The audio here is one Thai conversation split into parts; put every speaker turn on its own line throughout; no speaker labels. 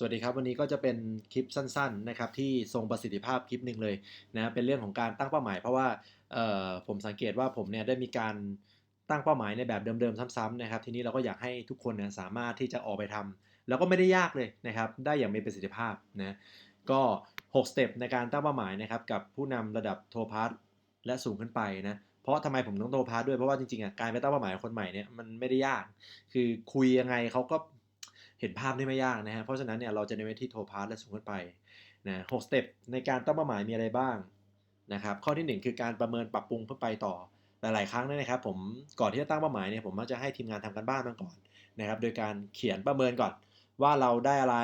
สวัสดีครับ วันนี้ก็จะเป็นคลิปสั้นๆนะครับที่ทรงประสิทธิภาพคลิปหนึ่งเลยนะเป็นเรื่องของการตั้งเป้าหมาย เพราะว่าผมสังเกตว่าผมเนี่ยได้มีการตั้งเป้าหมายในแบบเดิมๆซ้ำๆนะครับทีนี้เราก็อยากให้ทุกคนเนี่ยสามารถที่จะออกไปทำแล้วก็ไม่ได้ยากเลยนะครับได้อย่างมีประสิทธิภาพนะก็6สเต็ปในการตั้งเป้าหมายนะครับกับผู้นำระดับโทพาร์ทและสูงขึ้นไปนะเพราะทำไมผมต้องโทพาร์ทด้วยเพราะว่าจริงๆอะการไปตั้งเป้าหมายคนใหม่เนี่ยมันไม่ได้ยาก คือคุยยังไงเขาก็ เห็นภาพได้ไม่ยากนะฮะ เพราะฉะนั้นเนี่ยเราจะเน้นไปที่โทพาร์ทและสูงขึ้นไปนะหกสเต็ปในการตั้งเป้าหมายมีอะไรบ้างนะครับ ข้อที่ 1 คือการประเมินปรับปรุงเพื่อไปต่อหลาย ๆ ครั้งนะครับผมก่อนที่จะตั้งเป้าหมายเนี่ยผมมักจะให้ทีมงานทำกันบ้านมาก่อนนะครับโดยการเขียนประเมินก่อน ว่าเราได้อะไร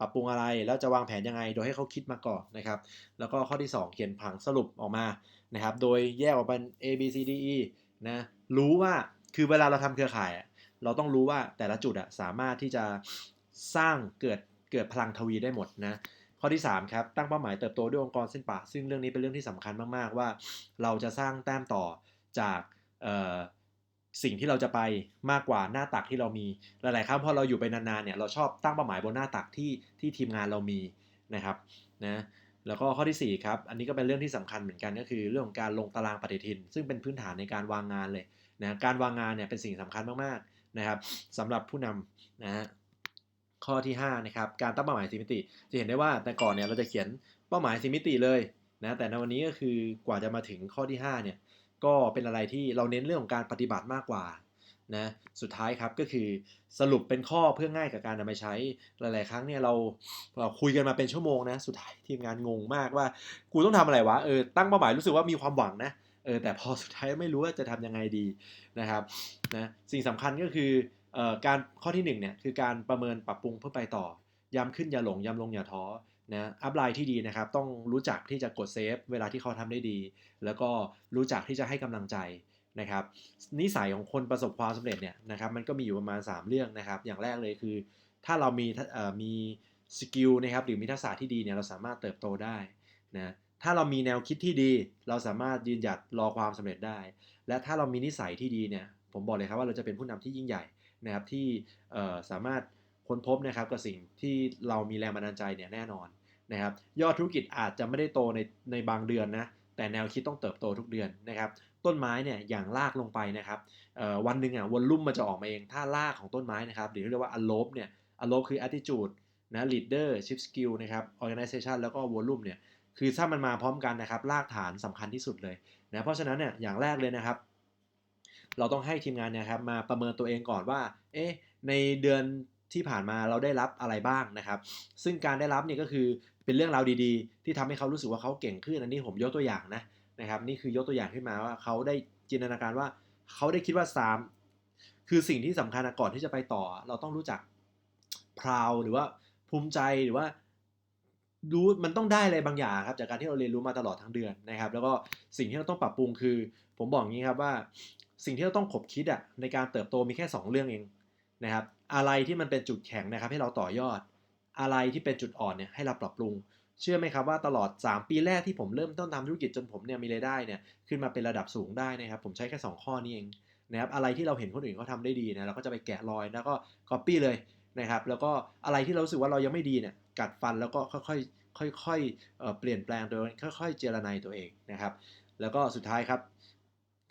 ปรับปรุงอะไรแล้วจะวางแผนยังไง โดยให้เขาคิดมาก่อนนะครับ แล้วก็ข้อที่ 2 เขียนผังสรุปออกมานะครับ โดยแยกออกเป็น A B C D E นะรู้ว่าคือเวลาเราทำเครือข่าย เราต้องรู้ว่าแต่ละจุดอะสามารถที่จะสร้างเกิดเกิดพลังทวีได้หมดนะข้อที่3ครับตั้งเป้าหมายเติบโตด้วยองค์กรเส้นป่าซึ่งเรื่องนี้เป็นเรื่องที่สำคัญมากๆว่า เราจะสร้างแต้มต่อจากสิ่งที่เราจะไปมากกว่าหน้าตักที่เรามีหลายๆครั้งพอเราอยู่ไปนานๆเนี่ยเราชอบตั้งเป้าหมายบนหน้าตักที่ที่ทีมงานเรามีนะครับนะแล้วก็ข้อที่ 4 ครับ อันนี้ก็เป็นเรื่องที่สำคัญเหมือนกันก็คือเรื่องของการลงตารางปฏิทิน ซึ่งเป็นพื้นฐานในการวางงานเลยนะการวางงานเนี่ยเป็นสิ่งสำคัญมากๆ นะครับสำหรับผู้นำนะฮะข้อที่5นะครับการตั้งเป้าหมายสีมิติ จะเห็นได้ว่าแต่ก่อนเนี่ยเราจะเขียนเป้าหมายสีมิติเลยนะแต่ในวันนี้ก็คือกว่าจะมาถึงข้อที่5เนี่ยก็เป็นอะไรที่เราเน้นเรื่องของการปฏิบัติมากกว่านะสุดท้ายครับก็คือสรุปเป็นข้อเพื่อง่ายกับการนำไปใช้หลาย ๆ ครั้งเนี่ยเราเราคุยกันมาเป็นชั่วโมงนะสุดท้ายทีมงานงงมากว่ากูต้องทำอะไรวะเออตั้งเป้าหมายรู้สึกว่ามีความหวังนะ เออแต่พอสุดท้ายไม่รู้ว่าจะทำยังไงดีนะครับนะสิ่งสำคัญก็คือเอ่อการข้อที่1เนี่ยคือการประเมินปรับปรุงเพื่อไปต่อ ย้ำขึ้นอย่าหลง ย้ำลงอย่าท้อนะอัพไลน์ที่ดีนะครับ ต้องรู้จักที่จะกดเซฟเวลาที่เขาทำได้ดี แล้วก็รู้จักที่จะให้กำลังใจนะครับนิสัยของคนประสบความสำเร็จเนี่ยนะครับมันก็มีอยู่ประมาณ 3 เรื่องนะครับ อย่างแรกเลยคือ ถ้าเรามีมีสกิลนะครับหรือมีทักษะที่ดีเนี่ยเราสามารถเติบโตได้นะ ถ้าเรามีแนวคิดที่ดี เราสามารถยืนหยัดรอความสำเร็จได้ และถ้าเรามีนิสัยที่ดีเนี่ยผมบอกเลยครับว่าเราจะเป็นผู้นำที่ยิ่งใหญ่นะครับที่สามารถค้นพบนะครับกับสิ่งที่เรามีแรงบันดาลใจเนี่ยแน่นอนนะครับยอดธุรกิจอาจจะไม่ได้โตในในบางเดือนนะแต่แนวคิดต้องเติบโตทุกเดือนนะครับต้นไม้เนี่ยอย่างรากลงไปนะครับวันหนึ่งอะวนลุ่มมันจะออกมาเอง ถ้ารากของต้นไม้นะครับหรือเรียกว่าอ l o p e เนี่ยอ l o p e คือ attitude นะ leadership skill นะครับ organization แล้วก็ volume เนี่ย คือถ้ามันมาพร้อมกันนะครับ รากฐานสำคัญที่สุดเลยนะเพราะฉะนั้นเนี่ยอย่างแรกเลยนะครับ เราต้องให้ทีมงานเนี่ยครับมาประเมินตัวเองก่อนว่า เอ๊ะในเดือนที่ผ่านมาเราได้รับอะไรบ้างนะครับ ซึ่งการได้รับเนี่ยก็คือเป็นเรื่องราวดีๆ ที่ทำให้เขารู้สึกว่าเขาเก่งขึ้นอันนี้ผมยกตัวอย่างนะนะครับ นี่คือยกตัวอย่างขึ้นมาว่าเขาได้จินตนาการว่าเขาได้คิดว่า3คือสิ่งที่สำคัญก่อนที่จะไปต่อ เราต้องรู้จักพราวหรือว่าภูมิใจหรือว่า รู้มันต้องได้อะไรบางอย่างครับจากการที่เราเรียนรู้มาตลอดทั้งเดือนนะครับ แล้วก็สิ่งที่เราต้องปรับปรุงคือ ผมบอกงี้ครับว่า สิ่งที่เราต้องขบคิดอะในการเติบโตมีแค่ 2 เรื่องเองนะครับ อะไรที่มันเป็นจุดแข็งนะครับ ให้เราต่อยอด อะไรที่เป็นจุดอ่อนเนี่ยให้เราปรับปรุง เชื่อไหมครับว่าตลอด 3 ปีแรกที่ผมเริ่มต้นทำธุรกิจจนผมเนี่ยมีรายได้เนี่ยขึ้นมาเป็นระดับสูงได้นะครับ ผมใช้แค่ 2 ข้อนี้เองนะครับอะไรที่เราเห็นคนอื่นเขาทาได้ดีนะเราก็จะไปแกะรอยแล้วก็ก๊อปปี้เลยนะครับ แล้วก็อะไรที่เราสึกว่าเรายังไม่ดีเนี่ย กัดฟันแล้วก็ค่อยๆค่อยๆเปลี่ยนแปลงโดยค่อย ๆ เจรนายตัวเองนะครับ แล้วก็สุดท้ายครับ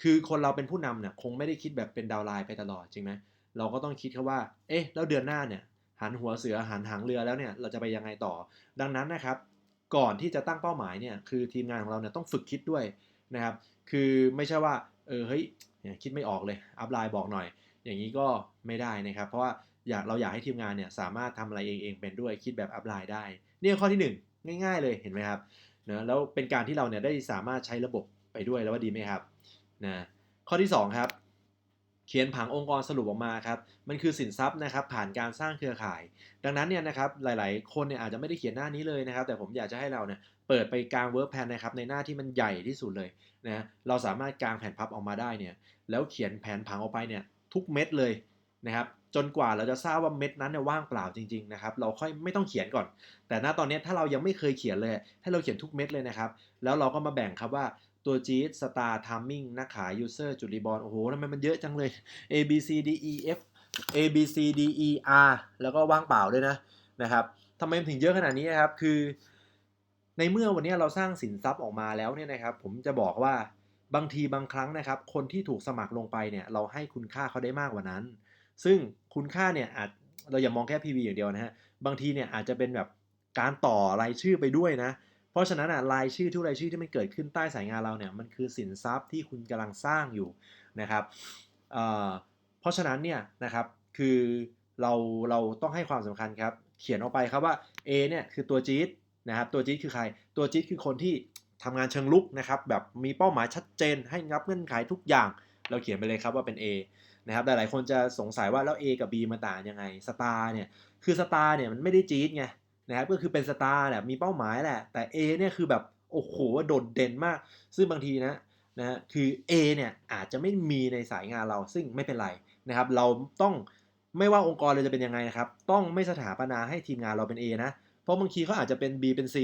คือคนเราเป็นผู้นำเนี่ยคงไม่ได้คิดแบบเป็นดาวไลน์ไปตลอดจริงไหมเราก็ต้องคิดแค่ว่า เอ๊ะ แล้วเดือนหน้าเนี่ยหันหัวเสือหันหางเรือแล้วเนี่ยเราจะไปยังไงต่อ ดังนั้นนะครับ ก่อนที่จะตั้งเป้าหมายเนี่ยคือทีมงานของเราเนี่ยต้องฝึกคิดด้วยนะครับ คือไม่ใช่ว่าเออเฮ้ยคิดไม่ออกเลยอัพไลน์บอกหน่อย อย่างนี้ก็ไม่ได้นะครับ เพราะว่า อยากเราอยากให้ทีมงานเนี่ยสามารถทำอะไรเองเองเป็นด้วยคิดแบบอัพไลน์ได้เนี่ยข้อที่ 1 ง่าย ๆ เลยเห็นไหมครับนะแล้วเป็นการที่เราเนี่ยได้สามารถใช้ระบบไปด้วยแล้วว่าดีไหมครับนะข้อที่ 2 ครับ เขียนผังองค์กรสรุปออกมาครับมันคือสินทรัพย์นะครับผ่านการสร้างเครือข่าย ดังนั้นเนี่ยนะครับหลาย ๆ คนเนี่ยอาจจะไม่ได้เขียนหน้านี้เลยนะครับ แต่ผมอยากจะให้เราเนี่ยเปิดไปกลางเวิร์กแพนนะครับในหน้าที่มันใหญ่ที่สุดเลยนะเราสามารถกางแผ่นพับออกมาได้เนี่ยแล้วเขียนแผนผังออกไปเนี่ยทุกเม็ดเลยนะครับ จนกว่าเราจะทราบว่าเม็ดนั้นเนี่ยว่างเปล่าจริงๆนะครับเราค่อยไม่ต้องเขียนก่อน แต่ณตอนนี้ถ้าเรายังไม่เคยเขียนเลย ให้เราเขียนทุกเม็ดเลยนะครับ แล้วเราก็มาแบ่งครับว่าตัวจีสสตาร์ทัมมิ่งนักขายยูเซอร์จุดรีบอลโอ้โหทำไมมันเยอะจังเลย A B C D E F A B C D E R แล้วก็ว่างเปล่าด้วยนะนะครับทำไมถึงเยอะขนาดนี้นะครับคือ ในเมื่อวันนี้เราสร้างสินทรัพย์ออกมาแล้วเนี่ยนะครับผมจะบอกว่าบางทีบางครั้งนะครับ คนที่ถูกสมัครลงไปเนี่ยเราให้คุณค่าเขาได้มากกว่านั้น ซึ่งคุณค่าเนี่ยอาจเราอย่ามองแค่ PV อย่างเดียวนะฮะ บางทีเนี่ยอาจจะเป็นแบบการต่อรายชื่อไปด้วยนะ เพราะฉะนั้นอะรายชื่อทุกรายชื่อที่มันเกิดขึ้นใต้สายงานเราเนี่ยมันคือสินทรัพย์ที่คุณกำลังสร้างอยู่นะครับเเพราะฉะนั้นเนี่ยนะครับคือเราเราต้องให้ความสำคัญครับ เขียนออกไปครับว่า A เนี่ยคือตัวจี๊ดนะครับตัวจี๊ดคือใคร ตัวจี๊ดคือคนที่ทำงานเชิงลุกนะครับแบบมีเป้าหมายชัดเจนให้งับเงื่อนไขทุกอย่าง เราเขียนไปเลยครับว่าเป็น A นะครับหลายๆคนจะสงสัยว่าแล้ว A กับ B มาต่างยังไงสตาร์เนี่ยคือสตาร์เนี่ยมันไม่ได้จี๊ดไงนะครับก็คือเป็นสตาร์แหละมีเป้าหมายแหละ แต่ A เนี่ยคือแบบโอ้โหโดดเด่นมาก ซึ่งบางทีนะนะคือ A เนี่ยอาจจะไม่มีในสายงานเราซึ่งไม่เป็นไรนะครับ เราต้องไม่ว่าองค์กรเราจะเป็นยังไงนะครับ ต้องไม่สถาปนาให้ทีมงานเราเป็น A นะ เพราะบางทีเขาอาจจะเป็น B เป็น C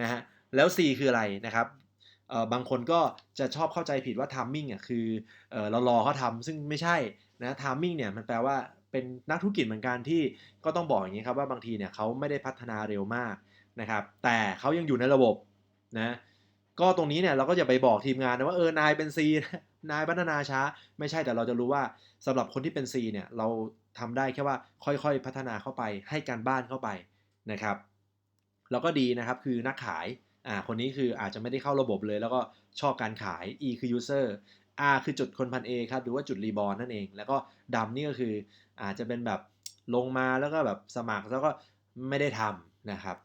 นะฮะแล้ว C คืออะไรนะครับ บางคนก็จะชอบเข้าใจผิดว่า timing อะคือเออเรารอเขาทำซึ่งไม่ใช่นะ timing เนี่ยมันแปลว่าเป็นนักธุรกิจเหมือนกันที่ก็ต้องบอกอย่างนี้ครับว่าบางทีเนี่ยเขาไม่ได้พัฒนาเร็วมากนะครับแต่เขายังอยู่ในระบบนะก็ตรงนี้เนี่ยเราก็อย่าไปบอกทีมงานนะว่าเออนายเป็น C นะนายพัฒนาช้า ไม่ใช่แต่เราจะรู้ว่าสำหรับคนที่เป็น C เนี่ยเราทำได้แค่ว่าค่อยๆพัฒนาเข้าไปให้การบ้านเข้าไปนะครับแล้วก็ดีนะครับคือนักขาย อ่าคนนี้คืออาจจะไม่ได้เข้าระบบเลย แล้วก็ชอบการขาย E คือ user R คือจุดคนพัน A ครับหรือว่าจุดรีบอลนั่นเอง แล้วก็ดำนี่ก็คืออาจจะเป็นแบบลงมาแล้วก็แบบสมัครแล้วก็ไม่ได้ทำนะครับ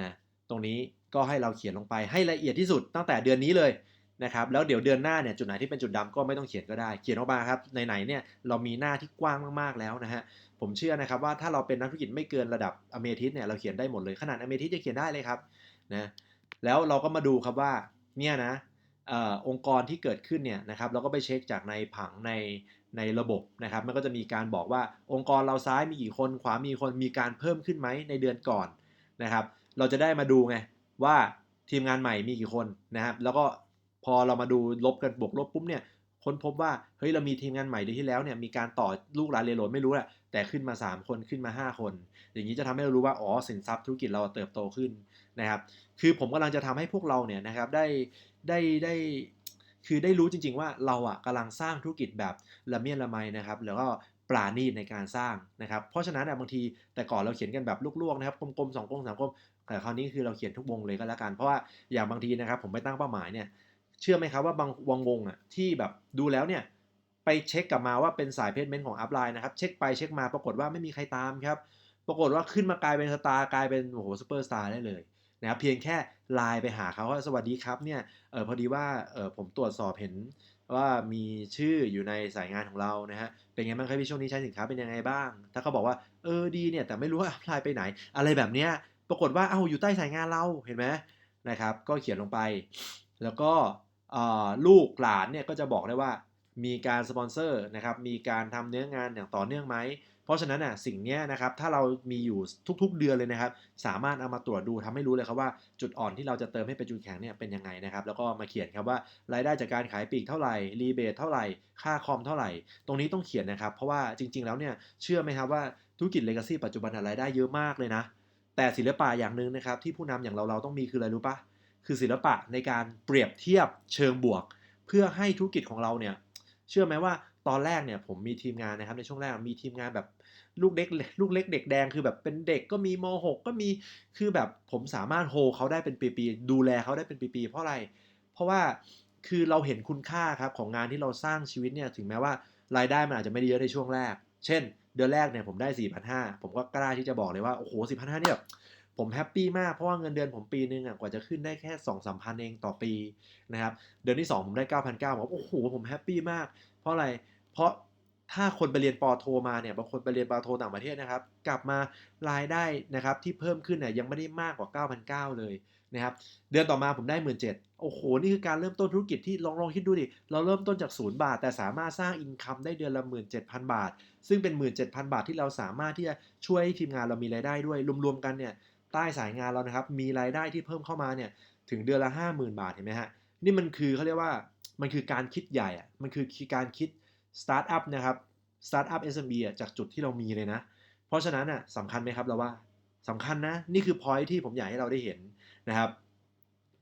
นะตรงนี้ก็ให้เราเขียนลงไปให้ละเอียดที่สุดตั้งแต่เดือนนี้เลยนะครับแล้วเดี๋ยวเดือนหน้าเนี่ยจุดไหนที่เป็นจุดดำก็ไม่ต้องเขียนก็ได้ เขียนออกมาครับไหนๆเนี่ยเรามีหน้าที่กว้างมากๆแล้วนะฮะผมเชื่อนะครับว่าถ้าเราเป็นนักธุรกิจไม่เกินระดับอเมทิสเนี่ยเราเขียนได้หมดเลยขนาดอเมทิสจะเขียนได้เลยครับนะ แล้วเราก็มาดูครับว่าเนี่ยนะอองค์กรที่เกิดขึ้นเนี่ยนะครับเราก็ไปเช็คจากในผังในในระบบนะครับมันก็จะมีการบอกว่าองค์กรเราซ้ายมีกี่คนขวามีคนมีการเพิ่มขึ้นไหมในเดือนก่อนนะครับ เราจะได้มาดูไงว่าทีมงานใหม่มีกี่คนนะครับ แล้วก็พอเรามาดูลบกันบวกลบปุ๊บเนี่ยค้นพบว่าเฮ้ยเรามีทีมงานใหม่เดือนที่แล้วเนี่ยมีการต่อลูกหลานเรยนโหลดไม่รู้แหละแต่ขึ้นมา 3 คนขึ้นมา 5 คน อย่างนี้จะทำให้เรารู้ว่าอ๋อสินทรัพย์ธุรกิจเราเติบโตขึ้นนะครับ คือผมกำลังจะทำให้พวกเราเนี่ยนะครับได้ได้ได้คือได้รู้จริง ๆ ว่าเราอะกำลังสร้างธุรกิจแบบละเมียดละไมนะครับ แล้วก็ปราณีตในการสร้างนะครับ เพราะฉะนั้นบางทีแต่ก่อนเราเขียนกันแบบลวกๆนะครับกลมๆสองกลมสามกลมแต่คราวนี้คือเราเขียนทุกวงเลยก็แล้วกัน เพราะว่าอย่างบางทีนะครับ ผมไปตั้งเป้าหมายเนี่ยเชื่อไหมครับว่าบางวงวงอะที่แบบดูแล้วเนี่ยไปเช็คกลับมาว่าเป็นสายเพจเมนต์ของอัพไลน์นะครับเช็คไปเช็คมาปรากฏว่าไม่มีใครตามครับปรากฏว่าขึ้นมากลายเป็นสตาร์กลายเป็นโอ้โหซูเปอร์สตาร์ได้เลย นะครับเพียงแค่ไลน์ไปหาเขาว่าสวัสดีครับเนี่ยเออพอดีว่าเออผมตรวจสอบเห็นว่ามีชื่ออยู่ในสายงานของเรานะฮะเป็นไงบ้างครับพี่ช่วงนี้ใช้สินค้าเป็นยังไงบ้าง ถ้าเขาบอกว่าเออดีเนี่ยแต่ไม่รู้ว่าอัพไลน์ไปไหน อะไรแบบเนี้ยปรากฏว่าเอาอยู่ใต้สายงานเราเห็นไหมนะครับ ก็เขียนลงไป แล้วก็ลูกหลานเนี่ยก็จะบอกได้ว่ามีการสปอนเซอร์นะครับมีการทำเนื้องานอย่างต่อเนื่องไหมเพราะฉะนั้นน่ะสิ่งนี้นะครับถ้าเรามีอยู่ทุกๆเดือนเลยนะครับ สามารถเอามาตรวจดูทำให้รู้เลยครับว่าจุดอ่อนที่เราจะเติมให้เป็นจุดแข็งเนี่ยเป็นยังไงนะครับ แล้วก็มาเขียนครับว่ารายได้จากการขายปลีกเท่าไหร่รีเบทเท่าไหร่ค่าคอมเท่าไหร่ ตรงนี้ต้องเขียนนะครับ เพราะว่าจริง ๆ แล้วเนี่ยเชื่อไหมครับว่าธุรกิจเลกาซี่ปัจจุบันรายได้เยอะมากเลยนะ แต่ศิลปะอย่างหนึ่งนะครับที่ผู้นำอย่างเราเราต้องมีคืออะไรรู้ปะคือศิลปะในการเปรียบเทียบเชิงบวก เพื่อให้ธุรกิจของเราเนี่ยเชื่อไหมว่า ตอนแรกเนี่ยผมมีทีมงานนะครับในช่วงแรกมีทีมงานแบบลูกเล็กลูกเล็กเด็กแดงคือแบบเป็นเด็กก็มีม .6 ก็มีคือแบบผมสามารถโฮเขาได้เป็นปีๆดูแลเขาได้เป็นปีๆเพราะอะไร เพราะว่าคือเราเห็นคุณค่าครับของงานที่เราสร้างชีวิตเนี่ยถึงแม้ว่ารายได้มันอาจจะไม่ได้เยอะในช่วงแรก เช่น เดือนแรกเนี่ยผมได้4 5 0 0ผมก็กล้าที่จะบอกเลยว่าโอ้โห4 5 0 0เนี่ยผมแฮปปี้มากเพราะว่าเงินเดือนผมปีนึงอะกว่าจะขึ้นได้แค่2 3พันเองต่อปีนะครับเดือนที่ 2 ผมได้ 9 9 0 0ผมโอ้โหผมแฮปปี้มาก เพราะอะไร เพราะถ้าคนไปเรียนปอโทมาเนี่ยบางคนไปเรียนปอโทต่างประเทศนะครับ กลับมารายได้นะครับที่เพิ่มขึ้นเนี่ยยังไม่ได้มากกว่า 9,900 เลยนะครับ เดือนต่อมาผมได้ 1 7ื่นโอ้โห นี่คือการเริ่มต้นธุรกิจที่ลองลองคิดดูดิ เราเริ่มต้นจากศูนย์บาท แต่สามารถสร้างอินคัมได้เดือนละ 17,000 บาท ซึ่งเป็น 17,000 บาทที่เราสามารถที่จะช่วยทีมงานเรามีรายได้ด้วย รวมๆกันเนี่ยใต้สายงานเรานะครับมีรายได้ที่เพิ่มเข้ามาเนี่ยถึงเดือนละ 50,000 บาทเห็นไหมฮะนี่มันคือเขาเรียกว่ามันคือการคิดใหญ่อะมันคือการคิด สตาร์ทอัพนะครับสตาร์ทอัพ SME อะจากจุดที่เรามีเลยนะ เพราะฉะนั้นอะสำคัญไหมครับเราว่าสำคัญนะ นี่คือ point ที่ผมอยากให้เราได้เห็นนะครับ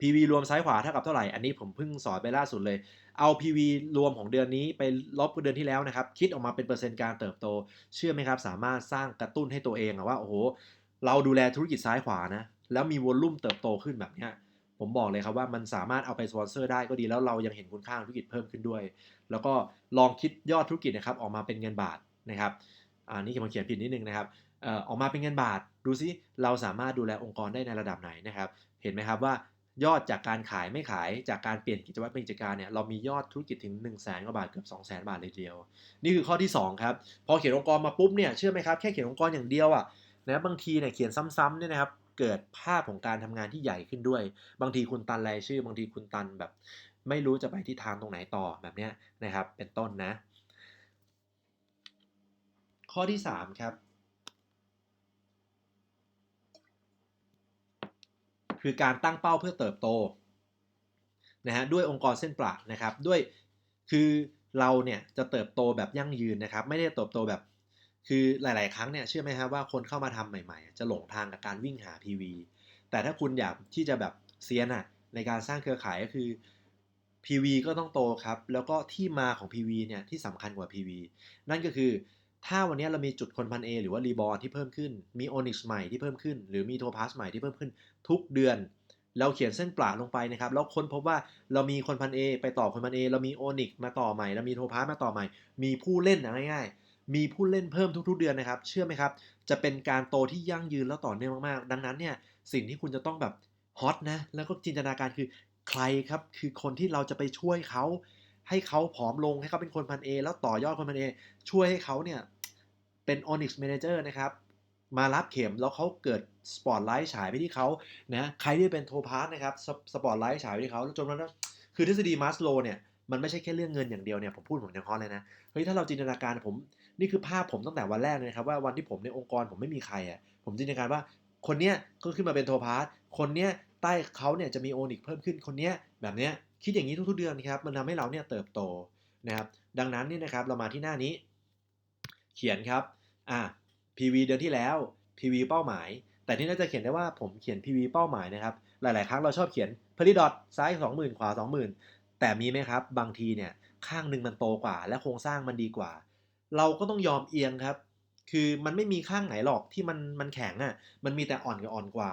PV รวมซ้ายขวาเท่ากับเท่าไหร่ อันนี้ผมเพิ่งสอนไปล่าสุดเลย เอา PV รวมของเดือนนี้ไปลบกับเดือนที่แล้วนะครับ คิดออกมาเป็นเปอร์เซ็นต์การเติบโต เชื่อไหมครับ สามารถสร้างกระตุ้นให้ตัวเองว่า โอ้โห เราดูแลธุรกิจซ้ายขวานะ แล้วมีวอลลุ่มเติบโตขึ้นแบบนี้ ผมบอกเลยครับว่ามันสามารถเอาไปสปอนเซอร์ได้ก็ดีแล้วเรายังเห็นคุณค่าธุรกิจเพิ่มขึ้นด้วย แล้วก็ลองคิดยอดธุรกิจนะครับออกมาเป็นเงินบาทนะครับอ่านี่ผมเขียนผิดนิดนึงนะครับออกมาเป็นเงินบาท ดูซิเราสามารถดูแลองค์กรได้ในระดับไหนนะครับ เห็นไหมครับว่ายอดจากการขายไม่ขายจากการเปลี่ยนกิจวัตรเป็นกิจการเนี่ยเรามียอดธุรกิจถึง 1 0 0 0 0แสนกว่าบาทเกือบ2 0 0แสนบาทเลยเดียว นี่คือข้อที่ 2 ครับ พอเขียนองค์กรมาปุ๊บเนี่ยเชื่อไหมครับ แค่เขียนองค์กรอย่างเดียวอะนะบางทีเนี่ยเขียนซ้ำๆเนี่ยนะครับ เกิดภาพของการทำงานที่ใหญ่ขึ้นด้วย บางทีคุณตันรายชื่อ บางทีคุณตันแบบ ไม่รู้จะไปที่ทางตรงไหนต่อแบบเนี้ยนะครับ เป็นต้นนะ ข้อที่ 3 ครับ คือการตั้งเป้าเพื่อเติบโตนะฮะด้วยองค์กรเส้นประนะครับด้วยคือเราเนี่ยจะเติบโตแบบยั่งยืนนะครับ ไม่ได้เติบโตแบบ คือหลาย ๆ ครั้งเนี่ยเชื่อไหมครับว่าคนเข้ามาทำใหม่ ๆ จะหลงทางกับการวิ่งหา PV แต่ถ้าคุณอยากที่จะแบบเซียนอะในการสร้างเครือข่ายก็คือ PV ก็ต้องโตครับ แล้วก็ที่มาของ PV เนี่ยที่สำคัญกว่า PV นั่นก็คือถ้าวันนี้เรามีจุดคนพัน A หรือว่ารีบอ n ที่เพิ่มขึ้น มี Onyx ใหม่ที่เพิ่มขึ้น หรือมีโทพาสใหม่ที่เพิ่มขึ้นทุกเดือน เราเขียนเส้นปลาลงไปนะครับแล้วค้นพบว่าเรามีคนพัน A ไปต่อคนพัน A เรามี Onyx มาต่อใหม่ เรามีโทพาสมาต่อใหม่ มีผู้เล่นง่ายๆ มีผู้เล่นเพิ่มทุกๆเดือนนะครับ เชื่อไหมครับ จะเป็นการโตที่ยั่งยืนแล้วต่อเนื่องมากๆ ดังนั้นเนี่ยสิ่งที่คุณจะต้องแบบฮอตนะ แล้วก็จินตนาการคือใครครับ คือคนที่เราจะไปช่วยเขาให้เขาผอมลงให้เขาเป็นคนพัน A แล้วต่อยอดคนพัน A ช่วยให้เขาเนี่ยเป็น Onyx Manager นะครับมารับเข็มแล้วเขาเกิดสปอตไลท์ฉายไปที่เขานะใครที่เป็นโทพาร์นะครับสปอตไลท์ฉายไปที่เขาแล้วจนมันคือทฤษฎีมาสโลเนี่ยมันไม่ใช่แค่เรื่องเงินอย่างเดียวเนี่ยผมพูดผมยังคอเลยนะเฮ้ยถ้าเราจินตนาการผม นี่คือภาพผมตั้งแต่วันแรกเลยครับว่าวันที่ผมในองค์กรผมไม่มีใครอะผมจินตนาการว่าคนเนี้ยก็ขึ้นมาเป็นโทพาร์คนเนี้ยใต้เขาเนี่ยจะมีโอนิกเพิ่มขึ้นคนเนี้ยแบบเนี้ยคิดอย่างนี้ทุกๆเดือนครับมันทำให้เราเนี่ยเติบโตนะครับดังนั้นนี่นะครับเรามาที่หน้านี้ เขียนครับอ่า PV เดือนที่แล้ว PV เป้าหมาย แต่ที่น่าจะเขียนได้ว่าผมเขียน PV เป้าหมายนะครับหลาย ๆ ครั้งเราชอบเขียน p e r i d o t ซ้าย 20,000 ขวา 20,000 แต่มีไหมครับ บางทีเนี่ยข้างหนึ่งมันโตกว่า และโครงสร้างมันดีกว่า เราก็ต้องยอมเอียงครับ คือมันไม่มีข้างไหนหรอกที่มันมันแข็งอะ มันมีแต่อ่อนกับอ่อนกว่า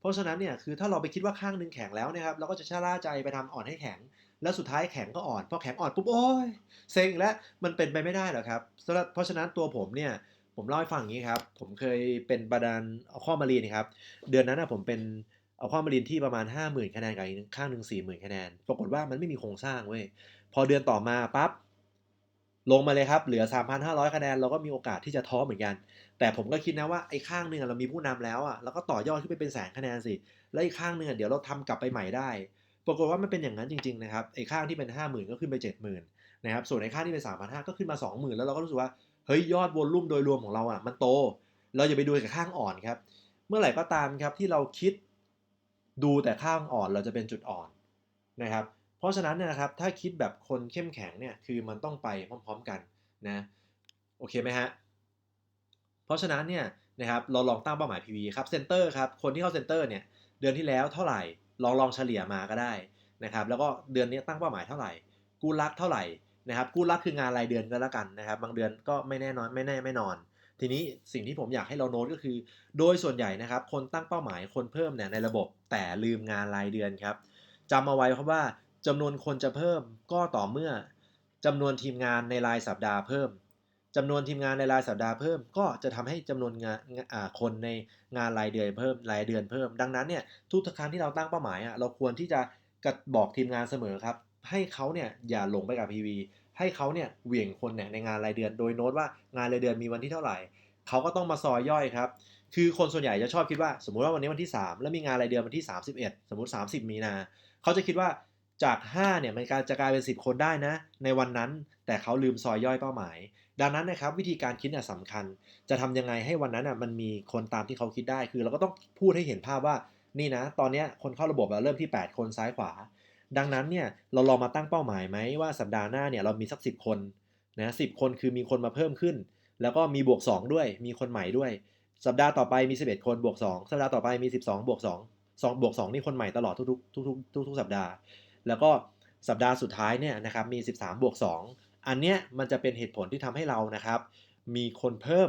เพราะฉะนั้นเนี่ยคือถ้าเราไปคิดว่าข้างหนึ่งแข็งแล้วนะครับเราก็จะชะล่าใจไปทำอ่อนให้แข็ง แล้วสุดท้ายแข็งก็อ่อนพอแข็งอ่อนปุ๊บโอ้ยเซ็งแล้วมันเป็นไปไม่ได้หรอกครับเพราะฉะนั้นตัวผมเนี่ยผมเล่าให้ฟังอย่างนี้ครับ ผมเคยเป็นประดานเอาข้อมารีนครับ เดือนนั้นนะผมเป็นเอาข้อมารีนที่ประมาณ 50,000 คะแนนกับอีกข้างหนึ่ง40,000 คะแนน ปรากฏว่ามันไม่มีโครงสร้างเว้ย พอเดือนต่อมาปั๊บ ลงมาเลยครับ เหลือ 3,500 คะแนน เราก็มีโอกาสที่จะท้อเหมือนกัน แต่ผมก็คิดนะว่าไอ้ข้างหนึ่งเรามีผู้นำแล้วอะ แล้วก็ต่อยอดขึ้นไปเป็นแสนคะแนนสิ แล้วอีกข้างหนึ่งเดี๋ยวเราทำกลับไปใหม่ได้ ปรากฏว่ามันเป็นอย่างนั้นจริงๆนะครับ ไอ้ข้างที่เป็น 50,000 ก็ขึ้นไป 70,000 นะครับ ส่วนไอ้ข้างที่เป็น3,500 ก็ขึ้นมา 20,000 แล้วเราก็รู้สึกว่า เฮ้ยยอดวอลลุ่มโดยรวมของเราอะมันโต เราอย่าไปดูแต่ข้างอ่อนครับ เมื่อไหร่ก็ตามครับที่เราคิดดูแต่ข้างอ่อนเราจะเป็นจุดอ่อนนะครับ ราะฉะนั้นเนี่ยนะครับถ้าคิดแบบคนเข้มแข็งเนี่ยคือมันต้องไปพร้อม ๆกันนะโอเคไหมฮะเพราะฉะนั้นเนี่ยนะครับเราลองตั้งเป้าหมาย PV ครับเซนเตอร์ครับคนที่เข้าเซนเตอร์เนี่ยเดือนที่แล้วเท่าไหร่ลองลองเฉลี่ยมาก็ได้นะครับแล้วก็เดือนนี้ตั้งเป้าหมายเท่าไหร่กู้รักเท่าไหร่นะครับกู้รักคืองานรายเดือนก็แล้วกันนะครับ บางเดือนก็ไม่แน่นอนไม่แน่ไม่นอน ทีนี้สิ่งที่ผมอยากให้เราโน้ตก็คือ โดยส่วนใหญ่นะครับคนตั้งเป้าหมายคนเพิ่มเนี่ยในระบบแต่ลืมงานรายเดือนครับจำเอาไว้ครับว่า จำนวนคนจะเพิ่มก็ต่อเมื่อจำนวนทีมงานในรายสัปดาห์เพิ่มจำนวนทีมงานในรายสัปดาห์เพิ่ม ก็จะทำให้จำนวนงานคนในงานรายเดือนเพิ่มรายเดือนเพิ่ม ดังนั้นเนี่ยทุกครั้งที่เราตั้งเป้าหมายอะเราควรที่จะกบอกทีมงานเสมอครับให้เขาเนี่ยอย่าหลงไปกับ PV ให้เขาเนี่ยเหวี่ยงคนเนี่ยในงานรายเดือน โดยโน้ตว่างานรายเดือนมีวันที่เท่าไหร่เขาก็ต้องมาซอยย่อยครับ คือคนส่วนใหญ่จะชอบคิดว่า สมมุติว่าวันนี้วันที่ 3 แล้วมีงานรายเดือนวันที่ 31 สมมุติ 30 มีนาเขาจะคิดว่า จาก 5 เนี่ยมันจะกลายเป็น 10 คนได้นะ ในวันนั้น แต่เขาลืมซอยย่อยเป้าหมาย ดังนั้นนะครับวิธีการคิดเนี่ยสำคัญ จะทำยังไงให้วันนั้นอะมันมีคนตามที่เขาคิดได้ คือเราก็ต้องพูดให้เห็นภาพว่านี่นะ ตอนนี้คนเข้าระบบเราเริ่มที่ 8 คนซ้ายขวา ดังนั้นเนี่ยเราลองมาตั้งเป้าหมายไหมว่าสัปดาห์หน้าเนี่ยเรามีสัก 10 คนนะสิคนคือมีคนมาเพิ่มขึ้น แล้วก็มีบวก 2 ด้วย มีคนใหม่ด้วย สัปดาห์ต่อไปมี 11 คนบวก 2 สัปดาห์ต่อไปมี 12 บวก2 2บวก2นี่คนใหม่ตลอดทุกๆทุกๆทุกๆสัปดาห์ แล้วก็สัปดาห์สุดท้ายเนี่ยนะครับมี 13บวก2อันเนี้ยมันจะเป็นเหตุผลที่ทำให้เรานะครับ มีคนเพิ่ม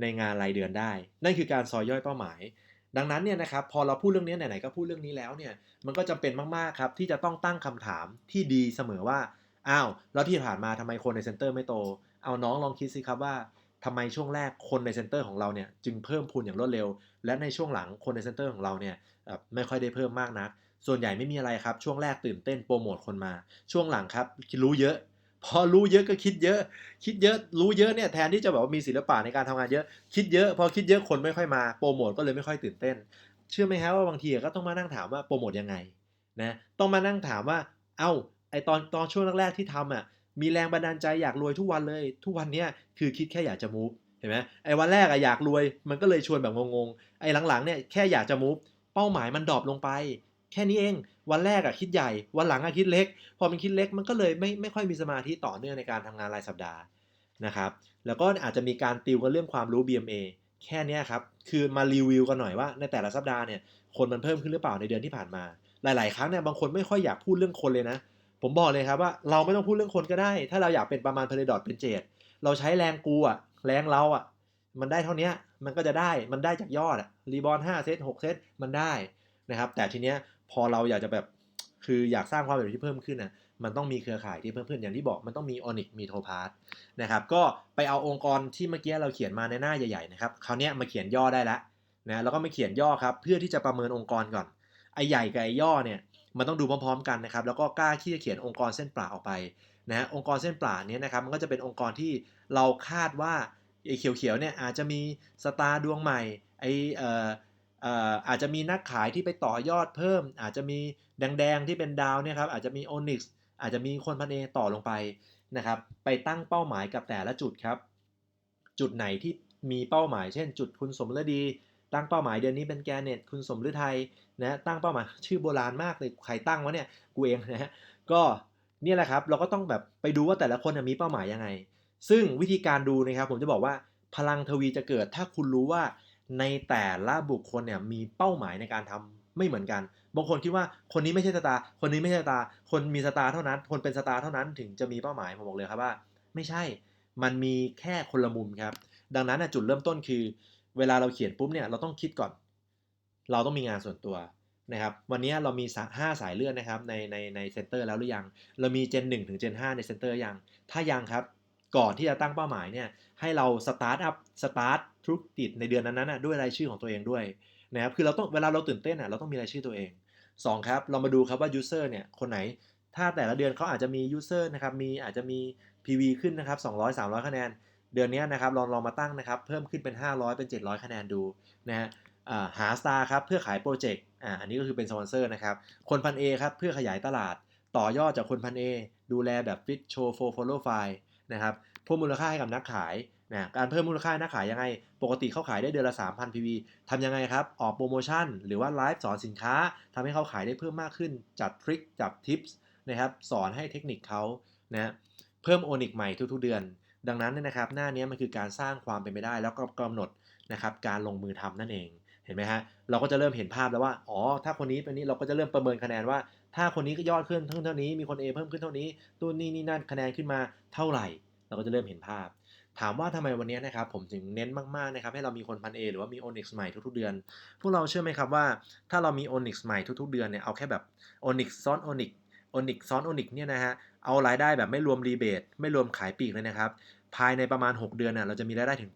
ในงานรายเดือนได้ นั่นคือการซอยย่อยเป้าหมาย ดังนั้นเนี่ยนะครับพอเราพูดเรื่องนี้ไหนๆก็พูดเรื่องนี้แล้วเนี่ยมันก็จำเป็นมากๆครับที่จะต้องตั้งคำถามที่ดีเสมอว่าอ้าวแล้วที่ผ่านมาทำไมคนในเซ็นเตอร์ไม่โต เอาน้องลองคิดสิครับว่าทำไมช่วงแรกคนในเซ็นเตอร์ของเราเนี่ยจึงเพิ่มพูนอย่างรวดเร็ว และในช่วงหลังคนในเซ็นเตอร์ของเราเนี่ยไม่ค่อยได้เพิ่มมากนัก ส่วนใหญ่ไม่มีอะไรครับ ช่วงแรกตื่นเต้นโปรโมทคนมา ช่วงหลังครับ รู้เยอะ พอรู้เยอะก็คิดเยอะ คิดเยอะ รู้เยอะเนี่ยแทนที่จะแบบว่ามีศิลปะในการทำงานเยอะ คิดเยอะ พอคิดเยอะคนไม่ค่อยมาโปรโมทก็เลยไม่ค่อยตื่นเต้น เชื่อไหมฮะว่าบางทีก็ต้องมานั่งถามว่าโปรโมทยังไงนะ ต้องมานั่งถามว่า เอ้า ไอตอนตอนช่วงแรกๆที่ทำอะ มีแรงบันดาลใจอยากรวยทุกวันเลย ทุกวันเนี้ยคือคิดแค่อยากจะมูฟเห็นไหมไอ้วันแรกอะอยากรวยมันก็เลยชวนแบบงงๆ ไอ้หลังๆเนี่ยแค่อยากจะมูฟเป้าหมายมันดรอปลงไป แค่นี้เอง วันแรกอะคิดใหญ่ วันหลังอะคิดเล็ก พอมันคิดเล็กมันก็เลยไม่ไม่ค่อยมีสมาธิต่อเนื่องในการทำงานรายสัปดาห์นะครับ แล้วก็อาจจะมีการติวกันเรื่องความรู้ BMA แค่นี้ครับ คือมารีวิวกันหน่อยว่าในแต่ละสัปดาห์เนี่ยคนมันเพิ่มขึ้นหรือเปล่าในเดือนที่ผ่านมา หลาย ๆ ครั้งเนี่ยบางคนไม่ค่อยอยากพูดเรื่องคนเลยนะ ผมบอกเลยครับว่าเราไม่ต้องพูดเรื่องคนก็ได้ ถ้าเราอยากเป็นประมาณเพลดอทเป็นเจดเราใช้แรงกูอะแรงเราอะมันได้เท่านี้มันก็จะได้มันได้จากยอดอะรีบอล5เซต6เซตมันได้นะครับแต่ทีเนี้ย พอเราอยากจะแบบคืออยากสร้างความเป็นที่เพิ่มขึ้นนะมันต้องมีเครือข่ายที่เพิ่มขึ้นอย่างที่บอกมันต้องมีออนิกมีโทพาร์ตนะครับก็ไปเอาองค์กรที่เมื่อกี้เราเขียนมาในหน้าใหญ่ๆนะครับคราวนี้มาเขียนย่อได้แล้วนะแล้วก็มาเขียนย่อครับเพื่อที่จะประเมินองค์กรก่อนไอ้ใหญ่กับไอ้ย่อเนี่ยมันต้องดูพร้อมๆกันนะครับแล้วก็กล้าที่จะเขียนองค์กรเส้นปลาออกไปนะฮะองค์กรเส้นปลาเนี้ยนะครับมันก็จะเป็นองค์กรที่เราคาดว่าไอ้เขียวๆเนี่ยอาจจะมีสตาร์ดวงใหม่ไอ้เอ่อ อาจจะมีนักขายที่ไปต่อยอดเพิ่ม อาจจะมีแดงๆที่เป็นดาวเนี่ยครับอาจจะมี Onyx อาจจะมีคนพันเอต่อลงไปนะครับไปตั้งเป้าหมายกับแต่ละจุดครับ จุดไหนที่มีเป้าหมาย เช่น จุดคุณสมฤดี ตั้งเป้าหมายเดือนนี้เป็นแกนเน็ตคุณสมฤทัยนะตั้งเป้าหมายชื่อโบราณมากเลยใครตั้งวะเนี่ยกูเองนะฮะก็เนี่ยแหละครับเราก็ต้องแบบไปดูว่าแต่ละคนมีเป้าหมายยังไง ซึ่งวิธีการดูนะครับผมจะบอกว่าพลังทวีจะเกิดถ้าคุณรู้ว่า ในแต่ละบุคคลเนี่ยมีเป้าหมายในการทำไม่เหมือนกัน บางคนคิดว่าคนนี้ไม่ใช่สตาร์คนนี้ไม่ใช่สตาร์คนมีสตาร์เท่านั้น คนเป็นสตาร์เท่านั้นถึงจะมีเป้าหมายผมบอกเลยครับว่า ไม่ใช่ มันมีแค่คนละมุมครับ ดังนั้นจุดเริ่มต้นคือ เวลาเราเขียนปุ๊บเนี่ยเราต้องคิดก่อน เราต้องมีงานส่วนตัวนะครับ วันนี้เรามี5สายเลือดนะครับในในในเซ็นเตอร์แล้วหรือยัง เรามีเจน1ถึงเจน5ในเซ็นเตอร์ยัง ถ้ายังครับ ก่อนที่จะตั้งเป้าหมายเนี่ยให้เราสตาร์ทอัพ สตาร์ทธุรกิจในเดือนนั้นๆด้วยรายชื่อของตัวเองด้วยนะครับคือเราต้องเวลาเราตื่นเต้นอะเราต้องมีรายชื่อตัวเอง2ครับเรามาดูครับว่า user เนี่ยคนไหน ถ้าแต่ละเดือนเขาอาจจะมี user นะครับมีอาจจะมี PV ขึ้นนะครับ200 300 คะแนน เดือนนี้นะครับลองลองมาตั้งนะครับเพิ่มขึ้นเป็น 500 เป็น 700 คะแนนดูนะฮะหา star ครับเพื่อขายโปรเจกต์อ่าอันนี้ก็คือเป็นสปอนเซอร์นะครับคนพัน A ครับเพื่อขยายตลาดต่อยอดจากคนพัน A ดูแลแบบ fit show for follow file นะครับเพิ่มมูลค่าให้กับนักขาย นะการเพิ่มมูลค่าหนักขายยังไง ปกติเขาขายได้เดือนละ 3,000 PV ทำยังไงครับ ออกโปรโมชั่น หรือว่าไลฟ์สอนสินค้าทำให้เขาขายได้เพิ่มมากขึ้น จัดทริคจับทิปส์นะครับ สอนให้เทคนิคเขานะเพิ่มโอนิกใหม่ทุกๆเดือน ดังนั้นเนี่ยนะครับ หน้านี้มันคือการสร้างความเป็นไปได้ แล้วก็กำหนดนะครับการลงมือทำนั่นเองเห็นไหมฮะเราก็จะเริ่มเห็นภาพแล้วว่าอ๋อถ้าคนนี้เป็นนี้เราก็จะเริ่มประเมินคะแนนว่า ถ้าคนนี้ก็ยอดขึ้นเท่านี้มีคน A เพิ่มขึ้นเท่านี้ตัวนี้นี่นั่นคะแนนขึ้นมาเท่าไหร่ เราก็จะเริ่มเห็นภาพ ถามว่าทำไมวันนี้นะครับผมถึงเน้นมากๆนะครับให้เรามีคนพัน A หรือว่ามี Onyx ใหม่ทุกๆเดือน พวกเราเชื่อไหมครับว่า ถ้าเรามี Onyx ใหม่ทุกๆเดือนเนี่ยเอาแค่แบบ Onyx ซ้อน Onyx Onyx ซ้อน Onyx เนี่ยนะฮะเอารายได้แบบไม่รวมรีเบทไม่รวมขายปีกเลยนะครับภายในประมาณ 6 เดือนน่ะเราจะมีรายได้ถึง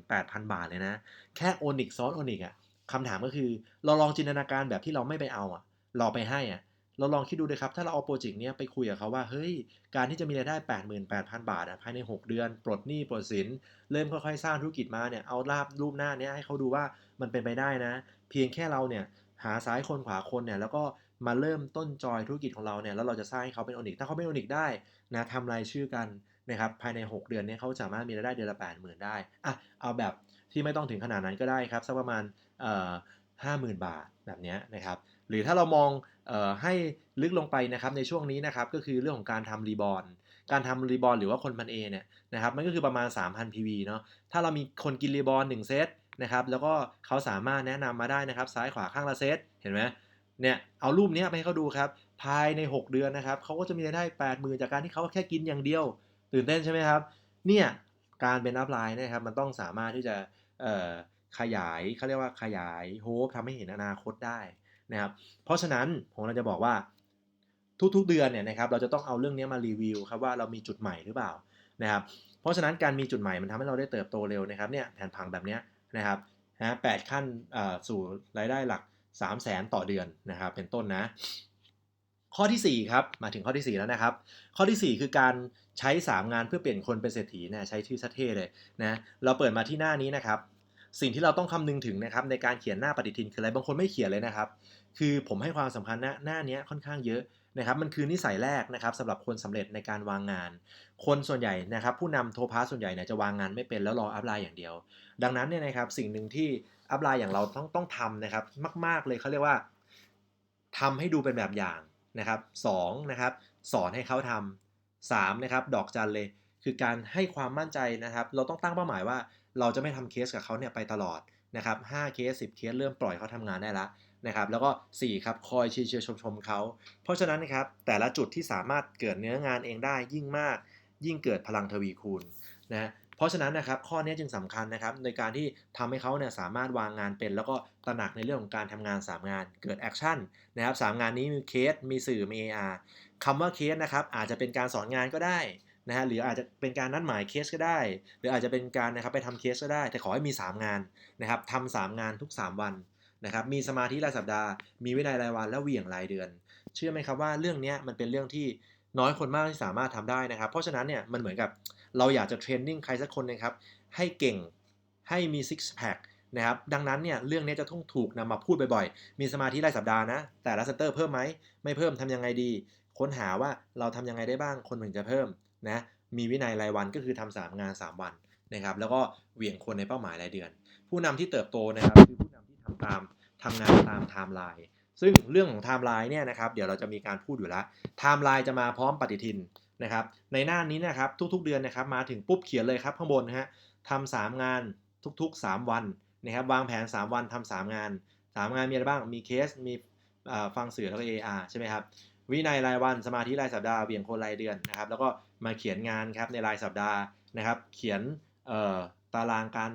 88,000 บาทเลยนะ แค่ Onyx ซ้อน Onyx อะคำถามก็คือเราลองจินตนาการแบบที่เราไม่ไปเอาอะเราไปให้อะ เราลองคิดดูเลยครับ ถ้าเราเอาโปรเจกต์นี้ไปคุยกับเขาว่า เฮ้ย การที่จะมีรายได้ 88,000 บาทภายใน 6 เดือน ปลดหนี้ ปลดสิน เริ่มค่อยๆ สร้างธุรกิจมาเนี่ย เอาลาบรูปหน้าเนี้ยให้เขาดูว่ามันเป็นไปได้นะ เพียงแค่เราเนี่ย หาซ้ายคนขวาคนเนี่ย แล้วก็มาเริ่มต้นจอยธุรกิจของเราเนี่ย แล้วเราจะสร้างให้เขาเป็นโอนิก ถ้าเขาเป็นโอนิกได้นะทำรายชื่อกันนะครับ ภายใน 6 เดือนเนี่ยเขาสามารถมีรายได้เดือนละ 80,000 ได้อะเอาแบบที่ไม่ต้องถึงขนาดนั้นก็ได้ครับ สักประมาณเอ่อ50,000 บาทแบบนี้นะครับ หรือถ้าเรามองออให้ลึกลงไปนะครับในช่วงนี้นะครับก็คือเรื่องของการทำรีบอลการทำรีบอลหรือว่าคนพันเอเนี่ยนะครับมันก็คือประมาณ 3,000 PV เนาะถ้าเรามีคนกินรีบอล1เซตนะครับแล้วก็เขาสามารถแนะนำมาได้นะครับซ้ายขวาข้างละเซตเห็นไหมเนี่ยเอารูปนี้ไปให้เขาดูครับภายใน 6 เดือนนะครับเขาก็จะมีรายได้ 8 0,000 จากการที่เขาแค่กินอย่างเดียว ตื่นเต้นใช่ไหมครับเนี่ยการเป็นอัพไลน์นะครับมันต้องสามารถที่จะขยายเขาเรียกว่าขยายโฮปทำให้เห็นอนาคตได้ นะครับ เพราะฉะนั้นผมเราจะบอกว่าทุกๆเดือนเนี่ยนะครับเราจะต้องเอาเรื่องนี้มารีวิวครับว่าเรามีจุดใหม่หรือเปล่านะครับ เพราะฉะนั้นการมีจุดใหม่มันทำให้เราได้เติบโตเร็วนะครับเนี่ยแผนผังแบบนี้นะครับนะแปดขั้นสู่รายได้หลัก 3 0 0แสนต่อเดือนนะครับ เป็นต้นนะ ข้อที่ 4 ครับ มาถึงข้อที่ 4 แล้วนะครับ ข้อที่ 4 คือการใช้ 3 งานเพื่อเปลี่ยนคนเป็นเศรษฐีนะใช้ชื่อซะเท่เลยนะเราเปิดมาที่หน้านี้นะครับ สิ่งที่เราต้องคำนึงถึงนะครับในการเขียนหน้าปฏิทินคืออะไรบางคนไม่เขียนเลยนะครับ คือผมให้ความสำคัญหน้าหน้านี้ค่อนข้างเยอะนะครับมันคือนิสัยแรกนะครับสำหรับคนสำเร็จในการวางงาน คนส่วนใหญ่นะครับ ผู้นำโทพาสส่วนใหญ่เนี่ยจะวางงานไม่เป็นแล้วรออัพไลน์อย่างเดียว ดังนั้นเนี่ยนะครับสิ่งหนึ่งที่อัพไลน์อย่างเราต้องต้องทำนะครับมาก ๆเลยเขาเรียกว่าทำให้ดูเป็นแบบอย่างนะครับสองนะครับสอนให้เขาทำสามนะครับดอกจันเลยคือการให้ความมั่นใจนะครับ เราต้องตั้งเป้าหมายว่า เราจะไม่ทำเคสกับเขาเนี่ยไปตลอดนะครับห้าเคส10เคสเริ่มปล่อยเขาทำงานได้แล้วนะครับแล้วก็ 4 ครับ คอยเชียร์ชมชมเขา เพราะฉะนั้นนะครับ แต่ละจุดที่สามารถเกิดเนื้องานเองได้ยิ่งมาก ยิ่งเกิดพลังทวีคูณนะเพราะฉะนั้นนะครับข้อนี้จึงสำคัญนะครับในการที่ทำให้เขาเนี่ยสามารถวางงานเป็น แล้วก็ตระหนักในเรื่องของการทำงาน 3 งาน เกิดแอคชั่นนะครับสงานนี้มีเคสมีสื่อมี AR คำว่าเคสนะครับอาจจะเป็นการสอนงานก็ได้ นะฮะหรืออาจจะเป็นการนัดหมายเคสก็ได้ หรืออาจจะเป็นการนะครับไปทำเคสก็ได้ แต่ขอให้มี 3 งานนะครับทำ3งานทุก 3 วันนะครับมีสมาธิรายสัปดาห์ มีวินัยรายวันและเหวี่ยงรายเดือน เชื่อไหมครับว่าเรื่องนี้มันเป็นเรื่องที่น้อยคนมากที่สามารถทำได้นะครับ เพราะฉะนั้นเนี่ยมันเหมือนกับเราอยากจะเทรนนิ่งใครสักคนนะครับให้เก่งให้มีซิกแพคนะครับดังนั้นเนี่ยเรื่องนี้จะต้องถูกนำมาพูดบ่อยๆ มีสมาธิรายสัปดาห์นะ แต่ละเซนเตอร์เพิ่มไหมไม่เพิ่มทำยังไงดี ค้นหาว่าเราทำยังไงได้บ้างคนถึงจะเพิ่ม นะมีวินัยรายวันก็คือทำสามงาน 3 วันนะครับ แล้วก็เหวี่ยงคนในเป้าหมายรายเดือน ผู้นำที่เติบโตนะครับคือผู้นำที่ทำตามทำงานตามไทม์ไลน์ซึ่งเรื่องของไทม์ไลน์เนี่ยนะครับเดี๋ยวเราจะมีการพูดอยู่แล้วไทม์ไลน์จะมาพร้อมปฏิทินนะครับ ในหน้านี้นะครับทุกๆเดือนนะครับมาถึงปุ๊บเขียนเลยครับข้างบนนะฮะทำสามงานทุกๆ 3 วันนะครับวางแผน 3 วันทำ3งาน 3 งานมีอะไรบ้างมีเคสมีฟังสื่อแล้วก็ AR ใช่ไหมครับวินัยรายวันสมาธิรายสัปดาห์เบี่ยงคนรายเดือนนะครับแล้วก็ มาเขียนงานครับในรายสัปดาห์นะครับ เขียนตารางการ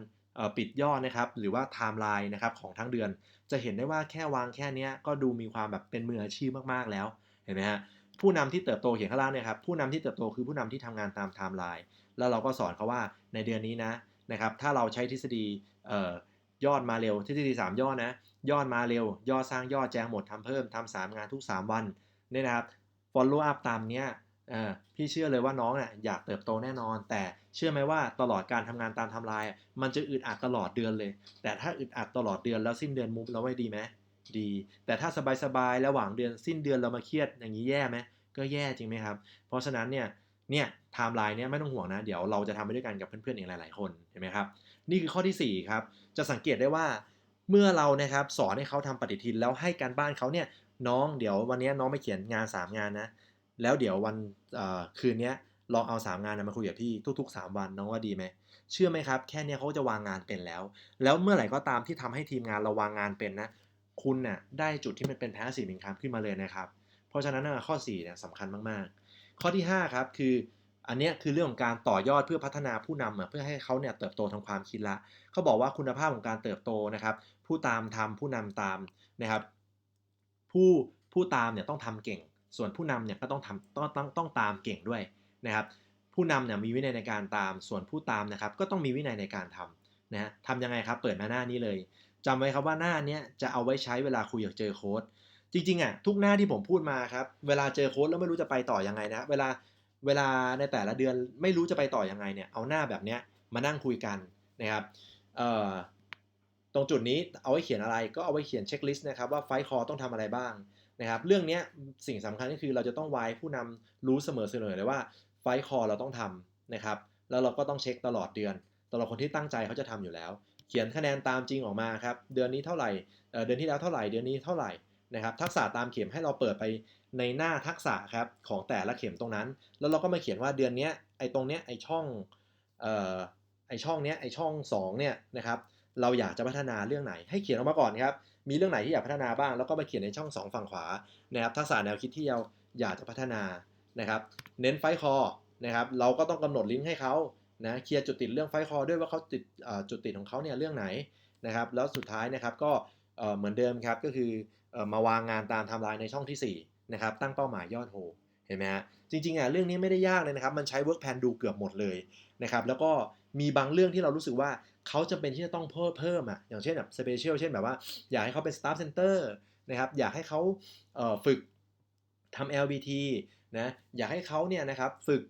ปิดยอดนะครับ หรือว่าไทม์ไลน์นะครับของทั้งเดือน จะเห็นได้ว่าแค่วางแค่นี้ก็ดูมีความแบบเป็นมืออาชีพมากๆแล้วเห็นไหมฮะผู้นำที่เติบโตเขียนข้างล่างเนี่ยครับผู้นำที่เติบโตคือผู้นำที่ทำงานตามไทม์ไลน์แล้วเราก็สอนเขาว่าในเดือนนี้นะนะครับถ้าเราใช้ทฤษฎียอดมาเร็วทฤษฎี3ยอดนะยอดมาเร็ว ยอดสร้างยอดแจ้งหมดทำเพิ่มทำ3งานทุก 3 วันเนี่ยนะครับ follow up ตามเนี้ย พี่เชื่อเลยว่าน้องเนี่ยอยากเติบโตแน่นอน แต่เชื่อไหมว่าตลอดการทำงานตามทำลาย มันจะอึดอัดตลอดเดือนเลย แต่ถ้าอึดอัดตลอดเดือนแล้วสิ้นเดือนมุฟเราไว้ดีไหมดี แต่ถ้าสบายๆระหว่างเดือนสิ้นเดือนเรามาเครียดอย่างนี้แย่ไหมก็แย่จริงไหมครับ เพราะฉะนั้นเนี่ยเนี่ยไทม์ไลน์เนี่ยไม่ต้องห่วงนะ เดี๋ยวเราจะทำไปด้วยกันกับเพื่อนๆอีกหลายๆคนเห็นไหมครับ นี่คือข้อที่ 4 ครับ จะสังเกตได้ว่าเมื่อเรานะครับสอนให้เขาทำปฏิทินแล้วให้การบ้านเขาเนี่ยน้องเดี๋ยววันนี้น้องไปเขียนงาน 3 งานนะ แล้วเดี๋ยววันคืนนี้ลองเอา 3 งานมาคุยกับพี่ทุก ๆ 3 วันน้องว่าดีไหมเชื่อไหมครับ แค่นี้เขาจะวางงานเป็นแล้ว แล้วเมื่อไหร่ก็ตามที่ทำให้ทีมงานเราวางงานเป็นนะ คุณน่ะได้จุดที่มันเป็นแพสซีฟอินคัมขึ้นมาเลยนะครับ เพราะฉะนั้นข้อ4เนี่ยสำคัญมากๆ ข้อที่ 5 ครับคืออันนี้คือเรื่องของการต่อยอดเพื่อพัฒนาผู้นำเพื่อให้เขาเนี่ยเติบโตทางความคิดละเขาบอกว่าคุณภาพของการเติบโตนะครับ ผู้ตามทำผู้นำตามนะครับ ผู้ผู้ตามเนี่ยต้องทำเก่ง ส่วนผู้นำเนี่ยก็ต้องทำต้องต้องต้องตามเก่งด้วยนะครับ ผู้นำเนี่ยมีวินัยในการตาม ส่วนผู้ตามนะครับก็ต้องมีวินัยในการทำนะทำยังไงครับ เปิดมาหน้านี้เลยจำไว้ครับว่าหน้านี้จะเอาไว้ใช้เวลาคุยกับเจอโค้ดจริงๆอะทุกหน้าที่ผมพูดมาครับเวลาเจอโค้ดแล้วไม่รู้จะไปต่อยังไงนะเวลาเวลาในแต่ละเดือนไม่รู้จะไปต่อยังไงเนี่ยเอาหน้าแบบเนี้ยมานั่งคุยกันนะครับตรงจุดนี้เอาไว้เขียนอะไรก็เอาไว้เขียนเช็คลิสต์นะครับว่าไฟคอต้องทำอะไรบ้าง นะครับเรื่องนี้สิ่งสำคัญก็คือเราจะต้องไว้ผู้นำรู้เสมอเสมอเลยว่าไฟคอเราต้องทำนะครับแล้วเราก็ต้องเช็คตลอดเดือนตลอดคนที่ตั้งใจเขาจะทำอยู่แล้ว เขียนคะแนนตามจริงออกมาครับเดือนนี้เท่าไหร่เดือนที่แล้วเท่าไหร่เดือนนี้เท่าไหร่นะครับทักษะตามเข็มให้เราเปิดไปในหน้าทักษะครับของแต่ละเข็มตรงนั้น แล้วเราก็มาเขียนว่าเดือนนี้ไอ้ตรงเนี้ยไอ้ช่องไอ้ช่องเนี้ยไอ้ช่อง2เนี่ยนะครับเราอยากจะพัฒนาเรื่องไหนให้เขียนออกมาก่อนครับ มีเรื่องไหนที่อยากพัฒนาบ้าง แล้วก็มาเขียนในช่อง 2 ฝั่งขวานะครับทักษะแนวคิดที่เราอยากจะพัฒนานะครับเน้นไฟคอนะครับเราก็ต้องกำหนดลิงก์ให้เขานะเคลียร์จุดติดเรื่องไฟคอด้วยว่าเขาติดจุดติดของเขาเนี่ยเรื่องไหนนะครับแล้วสุดท้ายนะครับก็เหมือนเดิมครับก็คือมาวางงานตามไทม์ไลน์ในช่องที่4นะครับตั้งเป้าหมายยอดโหเห็นไหมฮะจริงๆอะเรื่องนี้ไม่ได้ยากเลยนะครับ มันใช้ work plan ดูเกือบหมดเลยนะครับแล้วก็ มีบางเรื่องที่เรารู้สึกว่าเขาจำเป็นที่จะต้องเพิ่มเพิ่มอะอย่างเช่นแบบ special เช่นแบบว่าอยากให้เขาเป็น staff center นะครับอยากให้เขาเฝึกทำ LBT นะอยากให้เขาเนี่ยนะครับฝึก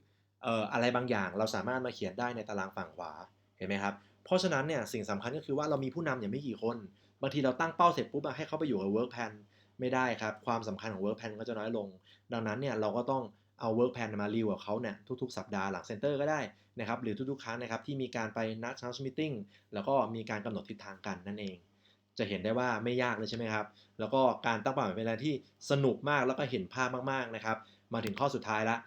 อออะไรบางอย่างเราสามารถมาเขียนได้ในตารางฝั่งขวาเห็นไหมครับเพราะฉะนั้นเนี่ยสิ่งสำคัญก็คือว่าเรามีผู้นำอย่างไม่กี่คน บางทีเราตั้งเป้าเสร็จปุ๊บอะให้เขาไปอยู่กับ work plan ไม่ได้ครับ ความสำคัญของ work plan ก็จะน้อยลง ดังนั้นเนี่ยเราก็ต้อง เอา work plan มารีวิวกับเขาเนี่ยทุกๆ สัปดาห์หลังเซ็นเตอร์ก็ได้นะครับหรือทุกๆ ครั้งนะครับที่มีการไปนัด house meeting แล้วก็มีการกำหนดทิศทางกันนั่นเอง จะเห็นได้ว่าไม่ยากเลยใช่ไหมครับ แล้วก็การตั้งเป้าหมายเป็นอะไรที่สนุกมากแล้วก็เห็นภาพมากๆนะครับมาถึงข้อสุดท้ายละ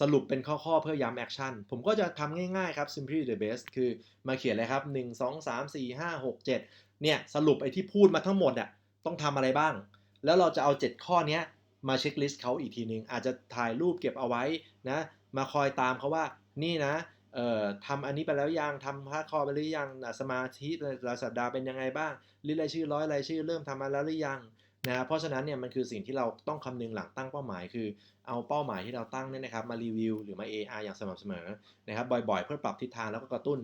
สรุปเป็นข้อๆเพื่อย้ำแอคชั่น ผมก็จะทำง่ายๆครับ simply the best คือมาเขียนเลยครับ 1 2 3 4 5 6 7 เนี่ย สรุปไอ้ที่พูดมาทั้งหมดอะต้องทำอะไรบ้าง แล้วเราจะเอา 7 ข้อเนี้ย มาเช็คลิสต์เขาอีกทีนึงอาจจะถ่ายรูปเก็บเอาไว้นะ มาคอยตามเขาว่านี่นะเอ่อทำอันนี้ไปแล้วยังทำพาคอไปหรือยังสมาธิรายสัปดาห์เป็นยังไงบ้างลิรายชื่อร้อยรายชื่อเริ่มทำมาแล้วหรือยังนะเพราะฉะนั้นเนี่ยมันคือสิ่งที่เราต้องคำนึงหลังตั้งเป้าหมายคือ เอาเป้าหมายที่เราตั้งเนี่ยนะครับมารีวิวหรือมา AR อย่างสม่ำเสมอนะครับบ่อยๆ เพื่อปรับทิศทางแล้วก็กระตุ้น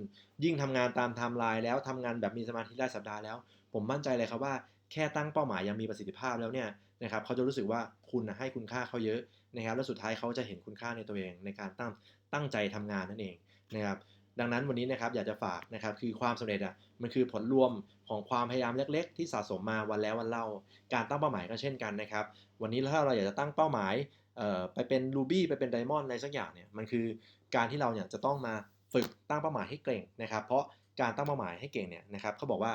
ยิ่งทำงานตามไทม์ไลน์แล้วทำงานแบบมีสมาธิรายสัปดาห์แล้ว ผมมั่นใจเลยครับว่าแค่ตั้งเป้าหมายยังมีประสิทธิภาพแล้วเนี่ย นะครับเขาจะรู้สึกว่าคุณให้คุณค่าเขาเยอะนะครับแล้วสุดท้ายเขาจะเห็นคุณค่าในตัวเองในการตั้งตั้งใจทำงานนั่นเองนะครับดังนั้นวันนี้นะครับอยากจะฝากนะครับคือความสำเร็จอะมันคือผลรวมของความพยายามเล็ก ๆ ที่สะสมมาวันแล้ววันเล่า การตั้งเป้าหมายก็เช่นกันนะครับ วันนี้ถ้าเราอยากจะตั้งเป้าหมายไปเป็น Ruby ไปเป็น Diamond อะไรสักอย่างเนี่ยมันคือการที่เราเนี่ยจะต้องมาฝึกตั้งเป้าหมายให้เก่งนะครับ เพราะการตั้งเป้าหมายให้เก่งเนี่ยนะครับเขาบอกว่า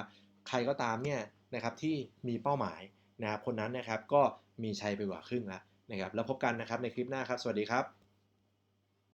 ใครก็ตามเนี่ยนะครับที่มีเป้าหมาย นะครับคนนั้นนะครับก็มีชัยไปกว่าครึ่งแล้วนะครับแล้วพบกันนะครับในคลิปหน้าครับ สวัสดีครับ